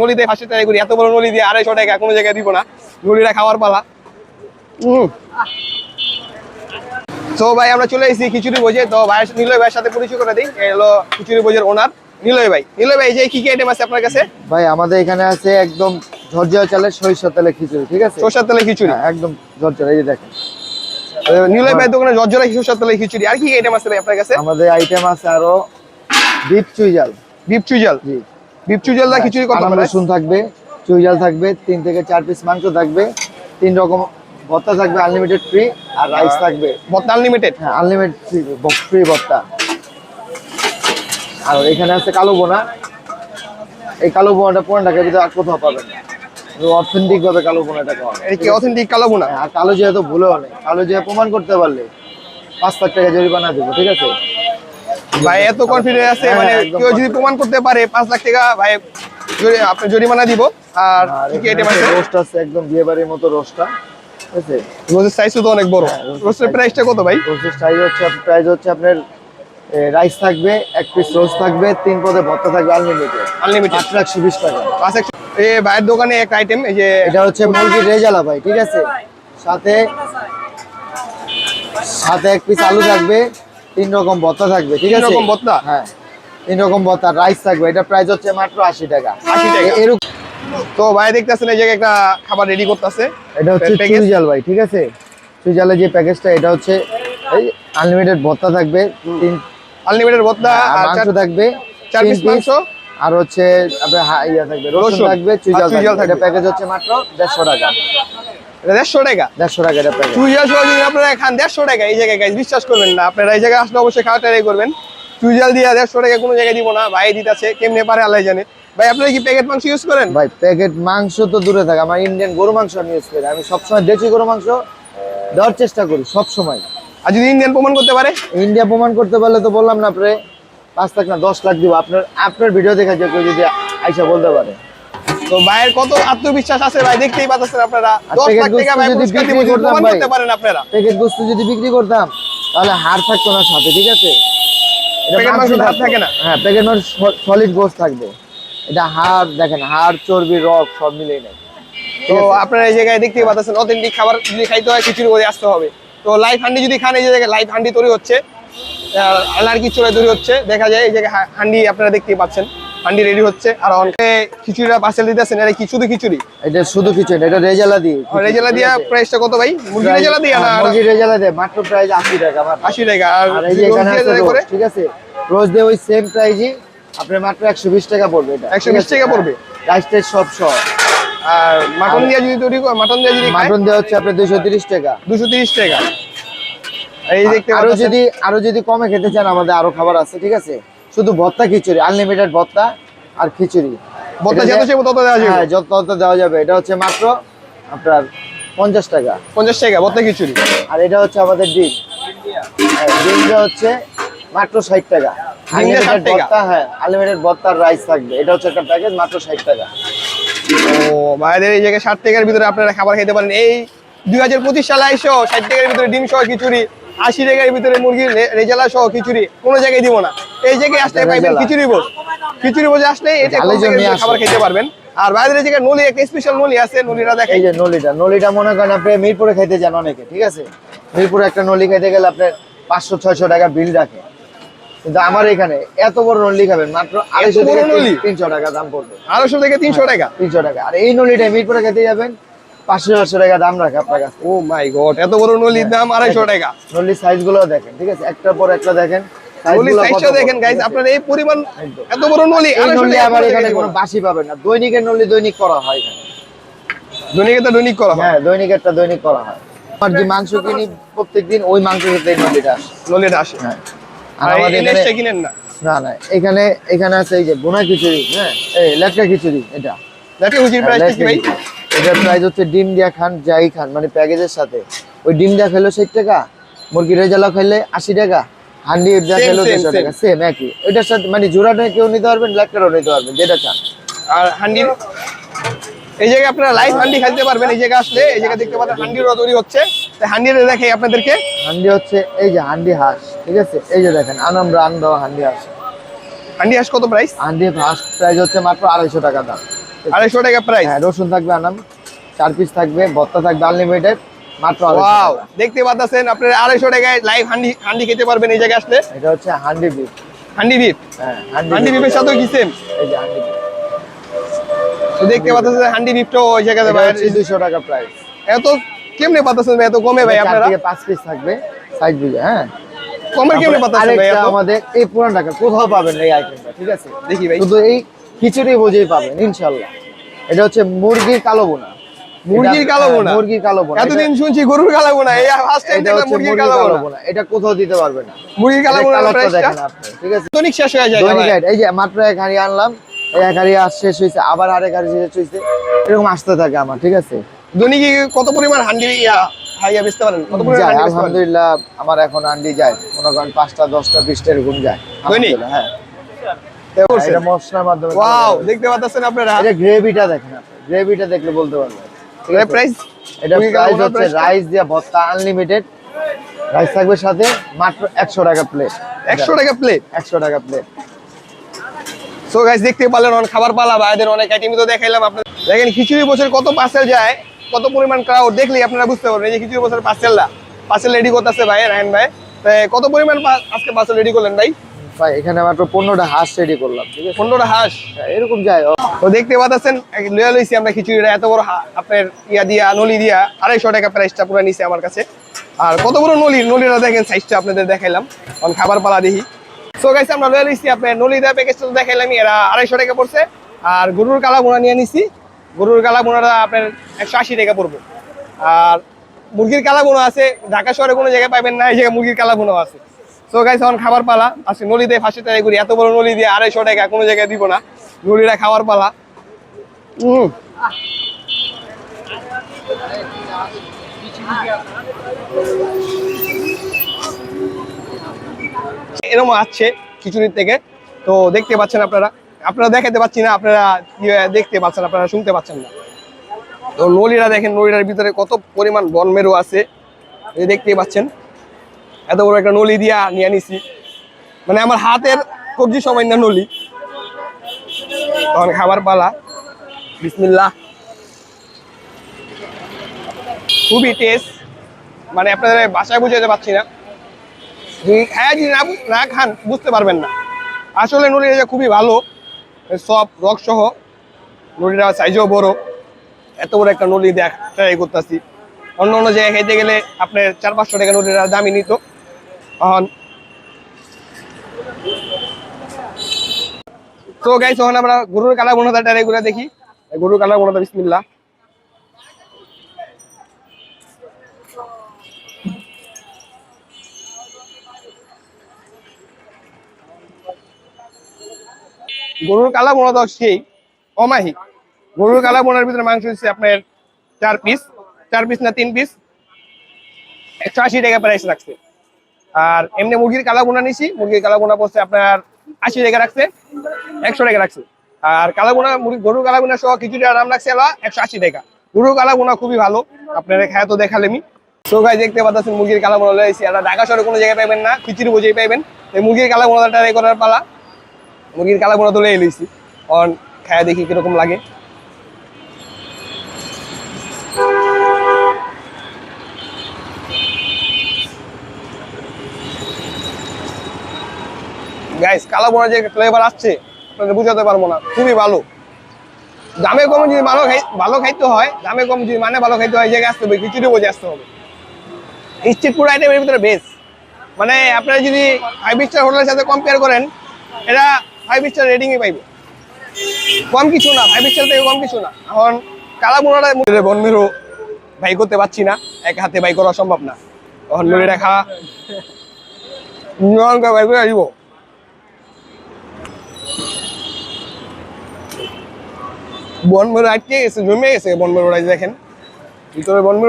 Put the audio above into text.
নলি দিয়ে ফার্স্টে ট্রাই করি এত বড় নলি দিয়ে আড়াইশো টাকা কোনো জায়গায় দিব না। নলিটা খাওয়ার পালা। তো ভাই আমরা চলে এসেছি খিচুড়ি বোঝে তো ভাই নিলয় ভাইয়ের সাথে পরিচয় করে দিই। হলো খিচুড়ি বোঝের ওনার নিলয় ভাই। নিলয় ভাই যে কি কি আইটেম আছে আপনার কাছে? ভাই আমাদের এখানে আছে একদম ঝরঝরা চালের সরিষা তেলের খিচুড়ি ঠিক আছে? সরষের তেলে খিচুড়ি? হ্যাঁ, একদম ঝরঝরা এই যে দেখেন। নিলয় ভাই দোকানে জর্জরা সরষের তেলে খিচুড়ি? আর কি কি আইটেম আছে ভাই আপনার কাছে? আমাদের আইটেম আছে আরও বিপ চুইজাল বিপ চুইজাল জি। বিপ চুইজাল খিচুড়ি কত রসুন থাকবে চুইজাল থাকবে তিন থেকে চার পিস মাংস থাকবে তিন রকম ভর্তা থাকবে আনলিমিটেড ফ্রি আর রাইস থাকবে। আনলিমিটেড হ্যাঁ আনলিমিটেড ফ্রি ভর্তা। আর এখানে আছে কালো বোনা। এই কালো বোনাটা পনেরো টাকার ভিতরে আর কোথাও পাবেন অথেন্টিক ভাবে কালো বোনাটা পাওয়া। এটা কি অথেন্টিক কালো বোনা? আর কালো জিয়া তো ভুলেও নেই কালো জিয়া প্রমাণ করতে পারলে পাঁচ লাখ টাকা জরিমানা দেবো ঠিক আছে? ভাই এত কনফিডেন্স আছে হ্যাঁ, মানে কেউ যদি প্রমাণ করতে পারে পাঁচ লাখ টাকা ভাই আপনার জরিমানা দিব। আর কি আইটেম রোস্ট আছে? একদম বিয়ে বাড়ির মতো রোস্টটা ঠিক আছে? সাইজ তো অনেক বড়। হ্যাঁ, রোস্টের প্রাইসটা কত ভাই? রোস্টের সাইজ হচ্ছে প্রাইস হচ্ছে আপনার রাইস থাকবে এক পিস রোস্ট থাকবে তিন পদে ভর্তা থাকবে আনলিমিটেড আনলিমিটেড টাকা। পাঁচ এই ভাইয়ের দোকানে এক আইটেম এই যে এটা হচ্ছে মুরগির রেজালা ভাই ঠিক আছে? সাথে সাথে এক পিস আলু থাকবে তিন রকম ভর্তা থাকবে ঠিক তিন আছে? রকম ভর্তা? হ্যাঁ। তিন রকম ভর্তা রাইস থাকবে এটা প্রাইস হচ্ছে মাত্র আশি টাকা। 80 টাকা। এরকম তো ভাই দেখতেছেন এই জায়গায় একটা খাবার রেডি করতেছে। এটা হচ্ছে? চুইজাল ভাই ঠিক আছে? চুইজালের যে প্যাকেজটা এটা হচ্ছে এই আনলিমিটেড ভর্তা থাকবে তিন আনলিমিটেড ভর্তা আর আর মাংস থাকবে চার পিস মাংস? আর হচ্ছে আপনার ইয়া থাকবে রসুন থাকবে চুইজাল থাকবে। এটা প্যাকেজ হচ্ছে মাত্র দেড়শো টাকা। এটা দেড়শো টাকা। দেড়শো টাকা এটা যদি আপনারা খান দেড়শো টাকা এই জায়গায় বিশ্বাস করবেন না। আপনারা এই জায়গায় আসলে অবশ্যই খাওয়া ট্রাই করবেন। চুইজাল দিয়ে দেড়শো টাকা কোনো জায়গায় দিব না ভাই দিতেছে কেমনে পারে আল্লাহ জানে। ভাই আপনারা কি প্যাকেট মাংস ইউজ করেন? ভাই প্যাকেট মাংস তো দূরে থাকে আমার ইন্ডিয়ান গরু মাংস আমি ইউজ করি আমি সবসময় দেশি গরু মাংস দেওয়ার চেষ্টা করি সব সময় আর যদি ইন্ডিয়ান প্রমাণ করতে পারে? ইন্ডিয়া প্রমাণ করতে পারলে তো বললাম না আপনি পাঁচ লাখ না দশ লাখ দিব। আপনার আপনার ভিডিও দেখা যায় কেউ যদি আইসা বলতে পারে। তো ভাইয়ের কত আত্মবিশ্বাস আছে ভাই? দেখতেই পাচ্ছেন আপনারা। আর দশ packet লাখ টাকা ভাই যদি পুরস্কার দিব বিক্রি প্রমাণ করতে পারেন আপনারা। প্যাকেট যদি বিক্রি করতাম তাহলে হাড় থাকতো না সাথে ঠিক আছে? এটা মাংস থাকতো। থাকে না? হ্যাঁ প্যাকেট মাংস সলিড গোস্ট থাকবে। এটা হাড় দেখেন হাড় চর্বি রক সব মিলেই নেই তো আপনারা এই জায়গায় দেখতেই পাচ্ছেন অথেন্টিক খাবার যদি খাইতে হয় খিচুড়ি করে আসতে হবে। তো লাইভ হান্ডি যদি খান এই যে জায়গায় লাইভ হান্ডি তৈরি হচ্ছে। আলার্কি চলে তৈরি হচ্ছে। দেখা যায় এই জায়গায় হান্ডি আপনারা দেখতে পাচ্ছেন। হান্ডি রেডি হচ্ছে। আর অনেকে খিচুড়িটা পার্সেল দিতেছেন এটা কি শুধু খিচুড়ি? এটা শুধু না, এটা রেজালা দিয়ে রেজালা দিয়া প্রাইসটা কত ভাই? মুরগি রেজালা দিয়া না হ্যাঁ, মুরগি রেজালা দিয়ে মাত্র প্রাইস আশি টাকা মাত্র। আশি টাকা আর এই যে এখানে আছে ঠিক আছে? রোজ দিয়ে ওই সেম প্রাইজই আপনার মাত্র একশো বিশ টাকা পড়বে এটা 120 টাকা পড়বে? রাইস টাইস সব সহ আর মাটন দিয়া যদি তৈরি করে মাটন দিয়ে যদি মাটন দেওয়া হচ্ছে আপনার দুশো তিরিশ টাকা। দুশো তিরিশ টাকা। এই দেখতে আরও যদি আরও যদি কমে খেতে চান আমাদের আরও খাবার আছে ঠিক আছে? শুধু ভর্তা খিচুড়ি আনলিমিটেড ভর্তা আর খিচুড়ি। এটা যত চাইব তত দেওয়া যাবে। হ্যাঁ যত তত দেওয়া যাবে। এটা হচ্ছে মাত্র আপনার পঞ্চাশ টাকা। পঞ্চাশ টাকা বত্তা খিচুড়ি। আর এটা হচ্ছে আমাদের ডিম। হ্যাঁ, ডিমটা হচ্ছে মাত্র ষাট টাকা। ডিমটা 60 আনলিমিটেড টাকা? ভর্তা হ্যাঁ আনলিমিটেড ভর্তার রাইস থাকবে। এটা হচ্ছে একটা প্যাকেজ মাত্র ষাট টাকা। ও ভাইদের এই জায়গায় ষাট টাকার ভিতরে আপনারা খাবার খেতে পারেন। এই দুই হাজার পঁচিশ সালে আইসো ষাট টাকার ভিতরে ডিম সহ খিচুড়ি। আশি টাকার ভিতরে মুরগি রেজালা সহ খিচুড়ি কোনো জায়গায় দিব না। এই জায়গায় আসলে পাইবেন খিচুড়ি বোঝ খিচুড়ি বোঝে আসলে এটা। খাবার খেতে পারবেন। আর বাইরের জায়গায় নলি একটা স্পেশাল নলি আছে নলিটা দেখেন। এই যে নলিটা নলিটা মনে করেন আপনি মিরপুরে খাইতে যান অনেকে ঠিক আছে? মিরপুরে একটা নলি খাইতে গেলে আপনার পাঁচশো ছয়শো টাকা বিল রাখে। কিন্তু আমার এখানে এত বড় নলি খাবেন মাত্র আড়াইশো থেকে? তিনশো টাকা দাম পড়বে। আড়াইশো থেকে তিনশো টাকা? তিনশো টাকা। আর এই নলিটা মিরপুরে খেতে যাবেন পাঁচশো টাকা দাম রাখে আপনার কাছে। ও মাই গড এত বড় নলির দাম আড়াইশো টাকা। নলির সাইজগুলো দেখেন ঠিক আছে? একটার পর একটা দেখেন। Size নলিরগুলো কত সাইজটা বড়, দেখেন ঠিক আপনার এই পরিমাণ এত বড় নলি নলি আবার এখানে কোনো বাসি পাবেন না। দৈনিকের নলি দৈনিক করা হয় এখানে। দৈনিক দৈনিক করা হয়। হ্যাঁ দৈনিকেরটা দৈনিক করা হয়। আমার যে মাংস কিনি প্রত্যেকদিন ওই মাংস খেতে এই নলিটা আসে। নলিটা আসে। হ্যাঁ। আর আর আমাদের এখানে কিনেন না। না না এখানে এখানে আছে এই যে বোনা খিচুড়ি হ্যাঁ? এই লেটকা খিচুড়ি এটা। হ্যাঁ, কি লেটকা ভাই? খিচুড়ি। এটার প্রাইস হচ্ছে ডিম দিয়া খান যাই খান মানে প্যাকেজের সাথে। ওই ডিম দিয়া খেলো ষাট টাকা মুরগি রেজালা খাইলে আশি টাকা হান্ডি দিয়া খেলো দেড়শো টাকা সেম একই। ওইটার সাথে মানে জোড়াটা কেউ নিতে পারবেন লেটকারও নিতে পারবেন যেটা চান। আর হান্ডির এই জায়গায় আপনারা লাইভ হান্ডি খাইতে পারবেন এই জায়গায় আসলে এই জায়গায় দেখতে তৈরি হচ্ছে। হান্ডিটা দেখে আপনাদেরকে? হান্ডি হচ্ছে এই যে হান্ডি হাঁস ঠিক আছে? এই যে দেখেন আনাম রান দেওয়া হান্ডি হাঁস। হান্ডি হাঁস কত প্রাইস হান্ডি হাঁস প্রাইস হচ্ছে মাত্র আড়াইশো টাকা দাম। আড়াইশো টাকা প্রাইস হ্যাঁ রসুন থাকবে আনাম চার পিস থাকবে ভত্তা থাকবে আনলিমিটেড মাত্র ওয়াও দেখতে পাচ্ছেন আপনার আড়াইশো টাকায় লাইভ হান্ডি হান্ডি খেতে পারবেন এই জায়গায় আসলে। এটা হচ্ছে হান্ডি বিফ হান্ডি বিফ হ্যাঁ হান্ডি বিফের সাথেও কি সেম এই যে হান্ডি বিফ তো দেখতে পাচ্ছেন হান্ডি বিফটাও ওই জায়গাতে ভাই। হচ্ছে দুশো টাকা প্রাইস এত কেমনে পাচ্ছেন ভাই? এত কমে ভাই আপনারা? পাঁচ পিস থাকবে সাইজ বুঝে হ্যাঁ। কমে কেমনে পাচ্ছেন ভাই আমাদের এই পুরান টাকা কোথাও পাবেন এই আইটেমটা ঠিক আছে? দেখি ভাই। শুধু এই খিচুড়ি বুঝেই পাবেন ইনশাল্লাহ এটা হচ্ছে মুরগির কালো বোনা। মুরগির কালো হ্যাঁ, বোনা? মুরগির কালো বোনা। এতদিন শুনছি গরুর কালো বোনা এই ফার্স্ট টাইম দেখলাম মুরগির কালো বোনা। বোনা। এটা কোথাও দিতে পারবে না। মুরগির কালো দেখেন আপনি ঠিক আছে? দৈনিক শেষ হয়ে যায় দৈনিক এই যে মাত্র এক হাড়ি আনলাম এই এক হাড়ি আজ শেষ হয়েছে আবার আরেক হাড়ি শেষ হয়েছে। এরকম আসতে থাকে আমার ঠিক আছে? দৈনিক কত পরিমাণ হান্ডি হাইয়া বেচতে পারেন? কত পরিমাণ আলহামদুলিল্লাহ আমার এখন আন্ডি যায় মনে করেন পাঁচটা দশটা বিশটা এরকম যায়? হ্যাঁ? এটা মশলার মাধ্যমে ওয়াও দেখতে পাচ্ছেন আপনারা। এটা গ্রেভিটা দেখেন আপনি গ্রেভিটা দেখলে বলতে পারবেন। ঠিক প্রাইস এটা প্রাইস হচ্ছে রাইস দিয়ে ভর্তা আনলিমিটেড রাইস থাকবে সাথে মাত্র একশো টাকা প্লেট একশো টাকা প্লেট একশো টাকা প্লেট সো গাইস দেখতে পারলেন অনেক খাবার পালা ভাইদের অনেক তো দেখাইলাম আপনাদের। দেখেন খিচুড়ি বছর কত পার্সেল যায় কত পরিমাণ ক্রাউড দেখলেই আপনারা বুঝতে পারবেন। এই যে খিচুড়ি বছর পার্সেলটা পার্সেল রেডি করতেছে ভাই রায়ন ভাই। কত পরিমাণ আজকে পার্সেল রেডি করলেন ভাই? ভাই এখানে মাত্র পনেরোটা হাঁস রেডি করলাম ঠিক আছে? পনেরোটা হাঁস? হ্যাঁ, এরকম যায় ও, তো দেখতে পাচ্ছেন লয়া লইছি আমরা খিচুড়িটা এত বড় আপনার ইয়া দিয়া নলি দিয়া আড়াইশো টাকা প্রাইসটা পুরো নিছে আমার কাছে। আর কত বড় নলি? নলিটা দেখেন সাইজটা আপনাদের দেখাইলাম। অন খাবার পালা দেখি। সো গাইস আমরা লয়া লইছি আপনার নলি দেওয়া প্যাকেজটা তো দেখাইলাম এরা আড়াইশো টাকা পড়ছে। আর গরুর কালা বোনা নিয়ে নিছি। গরুর কালা বোনাটা আপনার একশো আশি টাকা পড়বে। আর মুরগির কালা বোনা আছে ঢাকা শহরে কোনো জায়গায় পাবেন না এই জায়গায় মুরগির কালা বোনা আছে। সো গাইস এখন খাবার পালা। আজকে নলি দিয়ে ফাঁসি ট্রাই করি। এত বড় নলি দিয়ে আড়াইশো টাকা কোনো জায়গায় দিব না। নলিটা খাওয়ার পালা। হুম এরকম আছে খিচুড়ির থেকে। তো দেখতে পাচ্ছেন আপনারা। আপনারা দেখাতে পাচ্ছি না, আপনারা ইয়ে দেখতে পাচ্ছেন, আপনারা শুনতে পাচ্ছেন না। তো নলিরা দেখেন, নলিটার ভিতরে কত পরিমাণ বনমেরু আছে। এই দেখতেই পাচ্ছেন। এত বড় একটা নলি দিয়া নিয়ে নিছি মানে আমার হাতের কবজি সময় না নলি। তখন খাবার পালা। বিসমিল্লাহ। খুবই টেস্ট মানে আপনাদের বাসায় বুঝাতে পারছি না। খায় যদি না না খান, বুঝতে পারবেন না। আসলে নলিটা খুবই ভালো সব রক সহ। নলিটা সাইজও বড়। এত বড় একটা নলি দেখ ট্রাই করতেছি। অন্য অন্য জায়গায় খাইতে গেলে আপনার চার পাঁচশো টাকা নলিটা দামই নিত। তখন তো গাইস তখন আমরা গরুর কালা ট্রাই দেখি। গরুর কালা বোনাটা বিসমিল্লা গরুর কালা বোনা তো সেই অমাহি গরুর কালা বোনার ভিতরে মাংস হচ্ছে আপনার চার পিস চার পিস না তিন পিস একশো আশি টাকা প্রাইস রাখছে। আর এমনি মুরগির কালা বোনা নিছি, মুরগির কালা বোনা পড়ছে আপনার আশি টাকা রাখছে, একশো টাকা রাখছে। আর কালা মুরগি গরুর কালা বোনা সহ কিছুটা দাম রাখছে একশো আশি টাকা। গরুর কালা বোনা খুবই ভালো, আপনারা খায় তো দেখালেমি সো দেখতে পাচ্ছেন মুরগির কালা বোনা লয়েছি আর ঢাকা শহরে কোনো জায়গায় পাবেন না, খিচুড়ি বুঝেই পাইবেন। এই মুরগির কালা বোনাটা ট্রাই করার পালা। মুরগির কালা বোনা তো লয়ে লইছি। অন, খায় দেখি কীরকম লাগে। গাইস কালা বোনা যে ফ্লেভার আসছে, আপনাদের বুঝাতে পারব না। খুবই ভালো। দামে কম যদি ভালো খাই ভালো খাইতে হয়, দামে কম যদি মানে ভালো খাইতে হয় জায়গায় আসতে হবে, খিচুড়ি বোঝে আসতে হবে। স্ট্রিট ফুড আইটেমের ভিতরে বেস্ট মানে আপনারা যদি ফাইভ স্টার হোটেলের সাথে কম্পেয়ার করেন এটা ফাইভ স্টার রেটিংই পাইবে। কম কিছু না ফাইভ স্টার থেকে কম কিছু না। এখন কালা বোনাটা মুখে বন মেরো ভাই করতে পারছি না, এক হাতে বাই করা সম্ভব না। তখন মুড়িটা খাওয়া বাই করে আসব। বনমেরু আটকে গেছে জমে গেছে বনমেরু দেখেন। ভিতরে বনমেরু